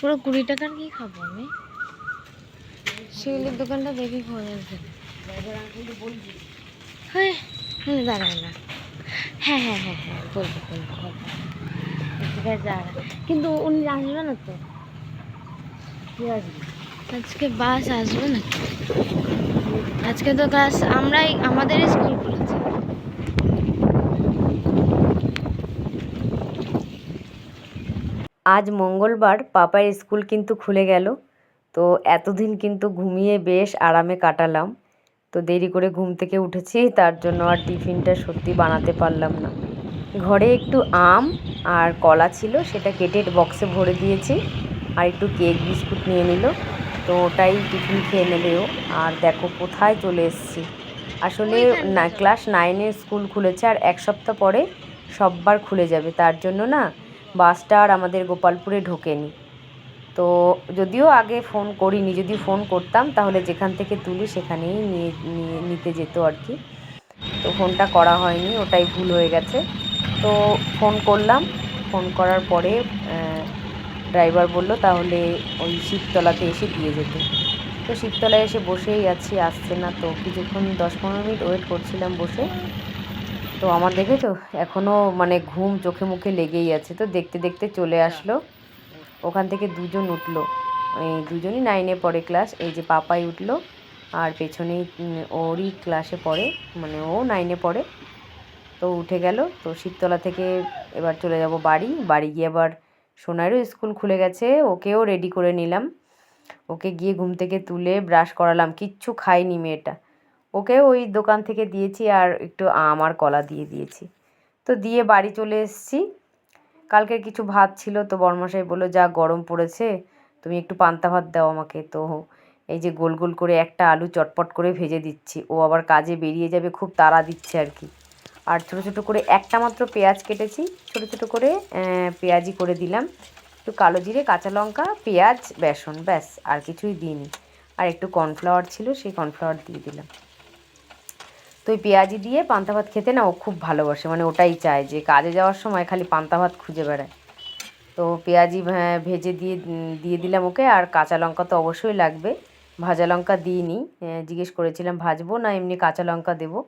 পুরো কুড়ি টাকার কি খাব আমি। শিউলির দোকানটা দেখে যাবে হ্যাঁ হুম, দাঁড়ায় না। হ্যাঁ হ্যাঁ হ্যাঁ হ্যাঁ বলব বলব বলব। ঠিক আছে কিন্তু উনি আসবে না তো। কি আসবে? আজকে বাস আসবে না। আজকে তো ক্লাস আমরাই আমাদেরই স্কুল খুলেছে। আজ মঙ্গলবার পাপার স্কুল কিন্তু খুলে গেল। তো এতদিন কিন্তু ঘুমিয়ে বেশ আরামে কাটালাম। তো দেরি করে ঘুম থেকে উঠেছি তার জন্য আর টিফিনটা সত্যি বানাতে পারলাম না। ঘরে একটু আম আর কলা ছিল সেটা কেটে বক্সে ভরে দিয়েছি আর একটু কেক বিস্কুট নিয়ে নিল। তো ওটাই টিফিন খেয়ে নেবে ও। আর দেখো কোথায় চলে এসেছি। আসলে না ক্লাস নাইনের স্কুল খুলেছে আর এক সপ্তাহ পরে সববার খুলে যাবে। তার জন্য না বাসটা আর আমাদের গোপালপুরে ঢোকেনি। তো যদিও আগে ফোন করিনি যদি ফোন করতাম, তাহলে যেখান থেকে তুলি সেখানেই নিয়ে নিতে যেত আর কি। তো ফোনটা করা হয়নি, ওটাই ভুল হয়ে গেছে। তো ফোন করলাম ফোন করার পরে ড্রাইভার বলল তাহলে ওই শিবতলাতে এসে দিয়ে যেতে। তো শিবতলায় এসে বসেই আছি, আসছে না তো। কিছুক্ষণ, দশ পনেরো মিনিট ওয়েট করছিলাম বসে। তো আমার দেখেছ এখনও মানে ঘুম চোখে মুখে লেগেই আছে। তো দেখতে দেখতে চলে আসলো। ওখান থেকে দুজন উঠল। এই দুজনই নাইনে পড়ে ক্লাস এই যে পাপাই উঠল আর পেছনেই ওরই ক্লাসে পড়ে। মানে ও নাইনে পড়ে। তো উঠে গেল। তো শিবতলা থেকে এবার চলে যাব বাড়ি। বাড়ি গিয়ে আবার সোনারও স্কুল খুলে গেছে। ওকেও রেডি করে নিলাম। ওকে গিয়ে ঘুম থেকে তুলে ব্রাশ করালাম। কিচ্ছু খায়নি মেয়েটা। ওকে ওই দোকান থেকে দিয়েছি আর একটু আম আর কলা দিয়ে দিয়েছি। তো দিয়ে বাড়ি চলে এসেছি। কালকের কিছু ভাত ছিল তো বর্মশাই বলল, যা গরম পড়েছে, তুমি একটু পান্তা ভাত দাও আমাকে। তো এই যে গোল গোল করে একটা আলু চটপট করে ভেজে দিচ্ছি। ও আবার কাজে বেরিয়ে যাবে, খুব তাড়া দিচ্ছে আর কি। আর ছোটো ছোটো করে একটা মাত্র পেঁয়াজ কেটেছি। ছোটো ছোটো করে পেঁয়াজি করে দিলাম। একটু কালো জিরে, কাঁচা লঙ্কা, পেঁয়াজ, বেসন, ব্যাস, আর কিছুই দিইনি। আর একটু কর্নফ্লাওয়ার ছিল, সেই কর্নফ্লাওয়ার দিয়ে দিলাম। তো ওই পেঁয়াজি দিয়ে পান্তা ভাত খেতে না ও খুব ভালোবাসে। মানে ওটাই চায় যে কাজে যাওয়ার সময় খালি পান্তা ভাত খুঁজে বেড়ায়। তো পেঁয়াজি ভে- ভেজে দিয়ে দিয়ে দিলাম ওকে। আর কাঁচা লঙ্কা তো অবশ্যই লাগবে। ভাজা লঙ্কা দিইনি। জিজ্ঞেস করেছিলাম, ভাজবো না? এমনি কাঁচা লঙ্কা দেবো?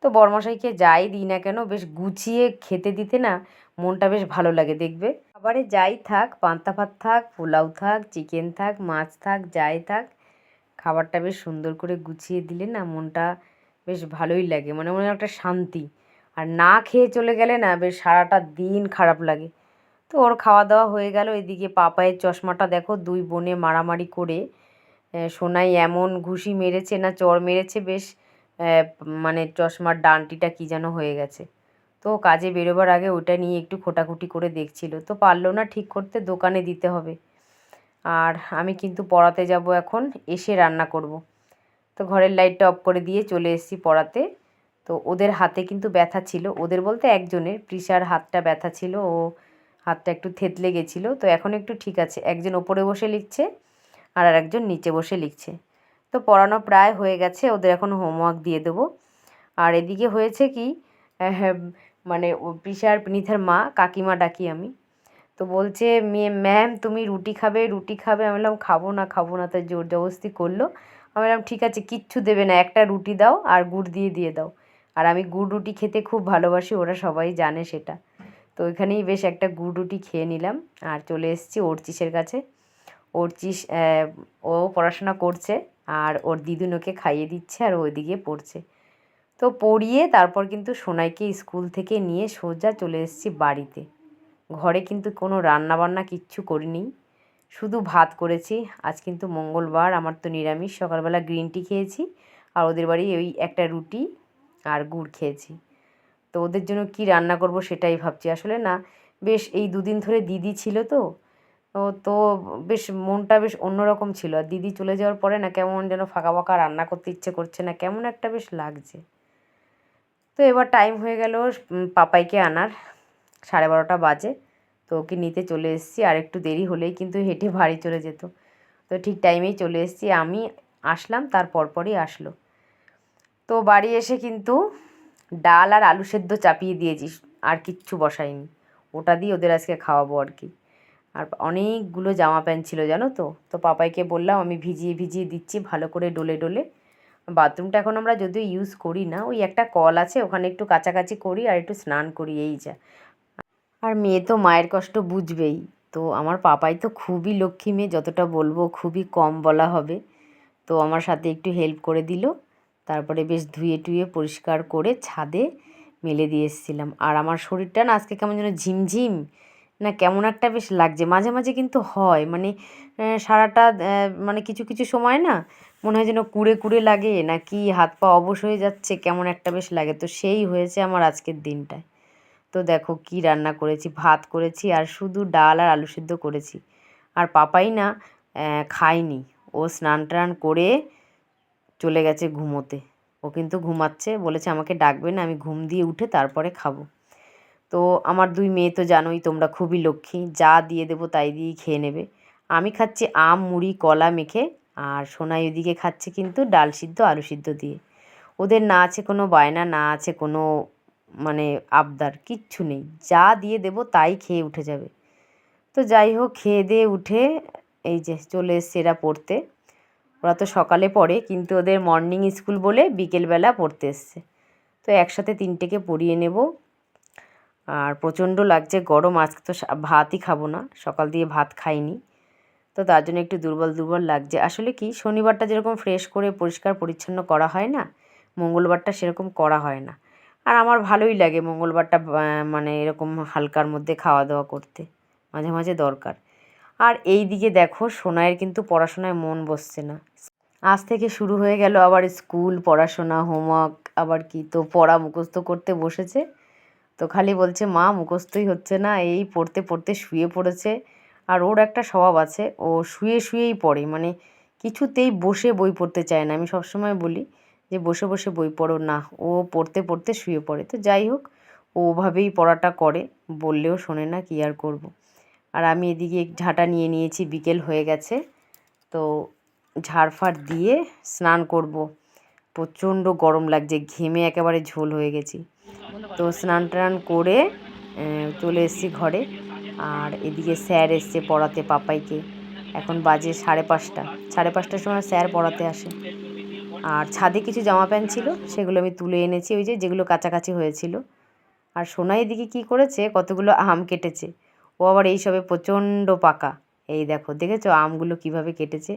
তো বরমশাইকে যাই দিই না কেন, বেশ গুছিয়ে খেতে দিতে না মনটা বেশ ভালো লাগে, দেখবে? খাবারে যাই থাক, পান্তা ভাত থাক, পোলাও থাক, চিকেন থাক, মাছ থাক, যাই থাক, খাবারটা বেশ সুন্দর করে গুছিয়ে দিলে না মনটা বেশ ভালোই লাগে মানে মনে হয় একটা শান্তি। আর না খেয়ে চলে গেলে না বেশ সারাটা দিন খারাপ লাগে। তো ওর খাওয়া দাওয়া হয়ে গেল, এদিকে পাপায়ের চশমাটা দেখো দুই বোনে মারামারি করে সোনাই এমন ঘুষি মেরেছে না চর মেরেছে, বেশ মানে চশমার ডানটিটা কী যেন হয়ে গেছে। তো কাজে বেরোবার আগে ওটা নিয়ে একটু খোটাখুটি করে দেখছিল। তো পারল না ঠিক করতে, দোকানে দিতে হবে। আর আমি কিন্তু পড়াতে যাব এখন, এসে রান্না করব। তো ঘরের লাইটটা অফ করে দিয়ে চলে এসেছি পড়াতে। তো ওদের হাতে কিন্তু ব্যথা ছিল। ওদের বলতে একজনের প্রিসার হাতটা ব্যথা ছিল। ও হাতটা একটু থেতলে গেছিল। তো এখন একটু ঠিক আছে। একজন ওপরে বসে লিখছে আর আর একজন নিচে বসে লিখছে। তো পড়ানো প্রায় হয়ে গেছে। ওদের এখন হোমওয়ার্ক দিয়ে দেবো। আর এদিকে হয়েছে কি মানে ও প্রিসার পিনিথার মা, কাকিমা ডাকি আমি। তো বলছে, মেয়ে ম্যাম তুমি রুটি খাবে? রুটি খাবে? আমি বললাম, খাব না খাব না। তাই জোর জবরদস্তি করল। আমি বললাম, ঠিক আছে, কিচ্ছু দেবে না, একটা রুটি দাও আর গুড় দিয়ে দিয়ে দাও। আর আমি গুড় রুটি খেতে খুব ভালোবাসি, ওরা সবাই জানে সেটা। তো ওইখানেই বেশ একটা গুড় রুটি খেয়ে নিলাম আর চলে এসেছি অর্চিসের কাছে। অর্চিস ও পড়াশোনা করছে আর ওর দিদুন ওকে খাইয়ে দিচ্ছে আর ওইদিকে পড়ছে। তো পড়িয়ে তারপর কিন্তু সোনাইকে স্কুল থেকে নিয়ে সোজা চলে এসেছি বাড়িতে। ঘরে কিন্তু কোনো রান্না বান্না কিচ্ছু করিনি। শুধু ভাত করেছি। আজ কিন্তু মঙ্গলবার, আমার তো নিরামিষ। সকালবেলা গ্রিন টি খেয়েছি আর ওদের বাড়ি ওই একটা রুটি আর গুড় খেয়েছি। তো ওদের জন্য কি রান্না করব সেটাই ভাবছি। আসলে না, বেশ এই দুদিন ধরে দিদি ছিল তো তো বেশ মনটা বেশ অন্যরকম ছিল। আর দিদি চলে যাওয়ার পরে না কেমন যেন ফাঁকা ফাঁকা রান্না করতে ইচ্ছে করছে না, কেমন একটা বেশ লাগছে। তো এবার টাইম হয়ে গেল পাপাইকে আনার। সাড়ে বারোটা বাজে। তো ওকে নিতে চলে এসেছি। আর একটু দেরি হলেই কিন্তু হেঁটে বাড়ি চলে যেত। তো ঠিক টাইমেই চলে এসেছি। আমি আসলাম, তার পরপরই আসলো। তো বাড়ি এসে কিন্তু ডাল আর আলু সেদ্ধ চাপিয়ে দিয়েছি। আর কিচ্ছু বসাইনি ওটা দিয়ে ওদের আজকে খাওয়াবো আর কি। আর অনেকগুলো জামা প্যান্ট ছিল, জানো তো? তো পাপাইকে বললাম, আমি ভিজিয়ে ভিজিয়ে দিচ্ছি ভালো করে ডলে ডলে। বাথরুমটা এখন আমরা যদিও ইউজ করি না। ওই একটা কল আছে, ওখানে একটু কাছাকাছি করি আর একটু স্নান করি, এই যা। আর মেয়ে তো মায়ের কষ্ট বুঝবেই। তো আমার পাপাই তো খুবই লক্ষ্মী মেয়ে, যতটা বলব খুবই কম বলা হবে। তো আমার সাথে একটু হেল্প করে দিল। তারপরে বেশ ধুয়ে টুয়ে পরিষ্কার করে ছাদে মেলে দিয়ে এসেছিলাম। আর আমার শরীরটা না আজকে কেমন যেন ঝিমঝিম, না কেমন একটা বেশ লাগছে। মাঝে মাঝে কিন্তু হয় মানে সারাটা মানে কিছু কিছু সময় না মনে হয় যেন কুড়ে কুড়ে লাগে না কি হাত পা অবশ হয়ে যাচ্ছে, কেমন একটা বেশ লাগে। তো সেই হয়েছে আমার আজকের দিনটায় তো দেখো কি রান্না করেছি, ভাত করেছি আর শুধু ডাল আর আলু সিদ্ধ করেছি। আর পাপাই না খায়নি। ও স্নান টান করে চলে গেছে ঘুমোতে। ও কিন্তু ঘুমাচ্ছে, বলেছে আমাকে ডাকবে না, আমি ঘুম দিয়ে উঠে তারপরে খাব। তো আমার দুই মেয়ে তো জানোই তোমরা খুবই লক্ষ্মী, যা দিয়ে দেবো তাই দিয়েই খেয়ে নেবে। আমি খাচ্ছি আম, মুড়ি, কলা মেখে, আর সোনাই ওদিকে খাচ্ছে কিন্তু ডাল সিদ্ধ, আলু সিদ্ধ দিয়ে। ওদের না আছে কোনো বায়না, না আছে কোনো মানে আবদার, কিচ্ছু নেই। যা দিয়ে দেবো তাই খেয়ে উঠে যাবে। তো যাই হোক, খেয়ে দিয়ে উঠে এই যে চলে এসছে এরা পড়তে। ওরা তো সকালে পড়ে, কিন্তু ওদের মর্নিং স্কুল বলে বিকেলবেলা পড়তে এসছে। তো একসাথে তিনটেকে পড়িয়ে নেব। আর প্রচণ্ড লাগছে, গরম, আজকে তো ভাতই খাব না। সকাল দিয়ে ভাত খাইনি। তো তার জন্য একটু দুর্বল দুর্বল লাগছে। আসলে কি, শনিবারটা যেরকম ফ্রেশ করে পরিষ্কার পরিচ্ছন্ন করা হয় না, মঙ্গলবারটা সেরকম করা হয় না। আর আমার ভালোই লাগে মঙ্গলবারটা মানে এরকম হালকার মধ্যে খাওয়া দাওয়া করতে, মাঝে মাঝে দরকার। আর এই দিকে দেখো, সোনাইয়ের কিন্তু পড়াশোনায় মন বসছে না। আজ থেকে শুরু হয়ে গেল আবার স্কুল, পড়াশোনা, হোমওয়ার্ক, আবার কি তো পড়া মুখস্থ করতে বসেছে। তো খালি বলছে, মা, মুখস্থই হচ্ছে না, এই পড়তে পড়তে শুয়ে পড়েছে। আর ওর একটা স্বভাব আছে, ও শুয়ে শুয়েই পড়ে মানে কিছুতেই বসে বই পড়তে চায় না। আমি সবসময় বলি যে বসে বসে বই পড়ো, না, ও পড়তে পড়তে শুয়ে পড়ে। তো যাই হোক, ও ওভাবেই পড়াটা করে, বললেও শোনে না কি আর করব। আর আমি এদিকে ঝাঁটা নিয়ে নিয়েছি, বিকেল হয়ে গেছে। তো ঝাড়ফাড় দিয়ে স্নান করব। প্রচণ্ড গরম লাগছে, ঘেমে একেবারে ঝোল হয়ে গেছি। তো স্নান টান করে চলে এসেছি ঘরে। আর এদিকে স্যার এসছে পড়াতে পাপাইকে। এখন বাজে সাড়ে পাঁচটা। সাড়ে পাঁচটার সময় স্যার পড়াতে আসে। আর ছাদে কিছু জামা প্যান্ট ছিল, সেগুলো আমি তুলে এনেছি, ওই যে যেগুলো কাছাকাছি হয়েছিল। আর সোনাই এদিকে কী করেছে, কতগুলো আম কেটেছে, ও আবার এই সবে প্রচণ্ড পাকা। এই দেখো, দেখেছ আমগুলো কীভাবে কেটেছে?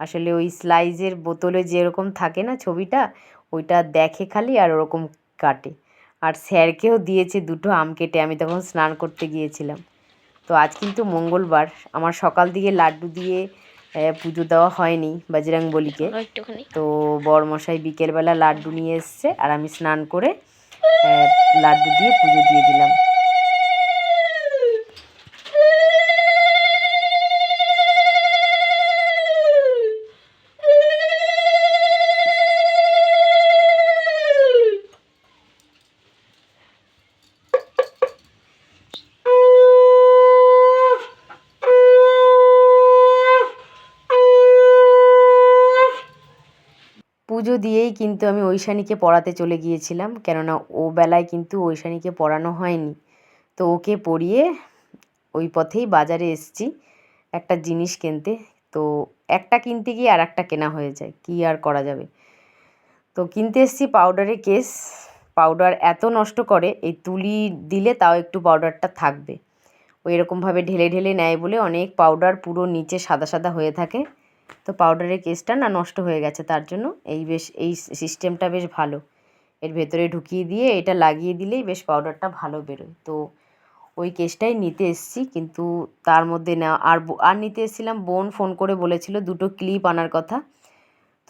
আসলে ওই স্লাইজের বোতলে যেরকম থাকে না ছবিটা, ওইটা দেখে খালি আর ওরকম কাটে। আর স্যারকেও দিয়েছে দুটো আম কেটে, আমি তখন স্নান করতে গিয়েছিলাম। তো আজ কিন্তু মঙ্গলবার, আমার সকাল দিকে লাড্ডু দিয়ে পুজো দেওয়া হয়নি বাজিরাং বলিকে। তো বরমশাই বিকেলবেলা লাড্ডু নিয়ে এসছে আর আমি স্নান করে লাড্ডু দিয়ে পুজো দিয়ে দিলাম। পুজো দিয়েই কিন্তু আমি ঐশানীকে পড়াতে চলে গিয়েছিলাম। কেননা ও বেলায় কিন্তু ঐশানীকে পড়ানো হয়নি। তো ওকে পড়িয়ে ওই পথেই বাজারে এসেছি একটা জিনিস কিনতে। তো একটা কিনতে গিয়ে আর একটা কেনা হয়ে যায়, কী আর করা যাবে? তো কিনতে এসেছি পাউডারের কেস। পাউডার এত নষ্ট করে, এই তুলি দিলে তাও একটু পাউডারটা থাকবে। ওই এরকমভাবে ঢেলে ঢেলে নেয় বলে অনেক পাউডার পুরো নিচে সাদা সাদা হয়ে থাকে। তো পাউডারের কেসটা না নষ্ট হয়ে গেছে, তার জন্য এই বেশ, এই সিস্টেমটা বেশ ভালো। এর ভেতরে ঢুকিয়ে দিয়ে এটা লাগিয়ে দিলেই বেশ পাউডারটা ভালো বেরোয়। তো ওই কেসটাই নিতে এসেছি, কিন্তু তার মধ্যে না, আর আর নিতে এসেছিলাম, বোন ফোন করে বলেছিল দুটো ক্লিপ আনার কথা।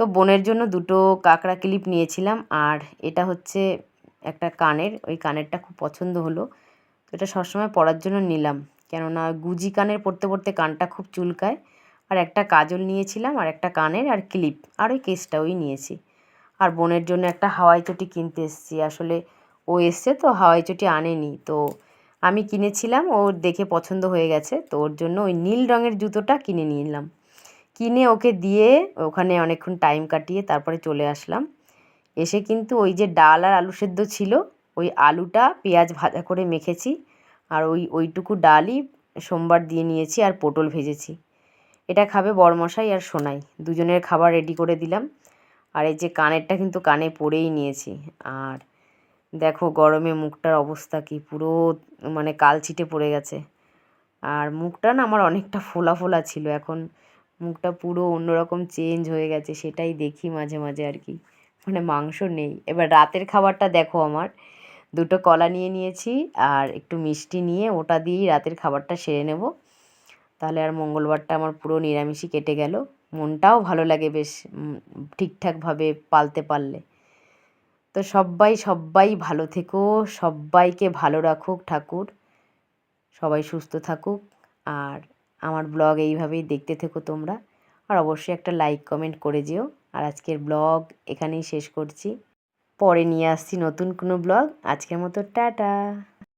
তো বোনের জন্য দুটো কাঁকড়া ক্লিপ নিয়েছিলাম, আর এটা হচ্ছে একটা কানের, ওই কানেরটা খুব পছন্দ হলো। তো এটা সবসময় পরার জন্য নিলাম, কেননা গুজি কানের পরতে পরতে কানটা খুব চুলকায়। আর একটা কাজল নিয়েছিলাম, আর একটা কানের, আর ক্লিপ, আর ওই কেসটা ওই নিয়েছি। আর বোনের জন্য একটা হাওয়াই চটি কিনতে এসেছি। আসলে ও এসছে তো হাওয়াই চটি আনেনি, তো আমি কিনেছিলাম ওর দেখে পছন্দ হয়ে গেছে, তো ওর জন্য ওই নীল রঙের জুতোটা কিনে নিলাম কিনে ওকে দিয়ে ওখানে অনেকক্ষণ টাইম কাটিয়ে তারপরে চলে আসলাম। এসে কিন্তু ওই যে ডাল আর আলু সেদ্ধ ছিল, ওই আলুটা পেঁয়াজ ভাজা করে মেখেছি, আর ওই, ওইটুকু ডালই সোমবার দিয়ে নিয়েছি, আর পটল ভেজেছি। এটা খাবে বরমশাই আর সোনাই। দুজনের খাবার রেডি করে দিলাম। আর এই যে কানেরটা কিন্তু কানে পরেই নিয়েছি। আর দেখো গরমে মুখটার অবস্থা কি, পুরো মানে কালছিটে পড়ে গেছে। আর মুখটা না আমার অনেকটা ফোলা ফোলা ছিল, এখন মুখটা পুরো অন্যরকম চেঞ্জ হয়ে গেছে, সেটাই দেখি মাঝে মাঝে আর কি। মানে মাংস নেই। এবার রাতের খাবারটা দেখো আমার। দুটো কলা নিয়ে নিয়েছি আর একটু মিষ্টি নিয়ে ওটা দিয়েই রাতের খাবারটা সেরে নেব। তাহলে আর মঙ্গলবারটা আমার পুরো নিরামিষই কেটে গেল। মনটাও ভালো লাগে বেশ ঠিকঠাকভাবে পালতে পারলে। তো সবাই সবাই ভালো থেকো সবাইকে ভালো রাখুক ঠাকুর, সবাই সুস্থ থাকুক। আর আমার ব্লগ এইভাবেই দেখতে থেকো তোমরা। আর অবশ্যই একটা লাইক, কমেন্ট করে যেও। আর আজকের ব্লগ এখানেই শেষ করছি। পরে নিয়ে আসছি নতুন কোনো ব্লগ। আজকের মতো টাটা।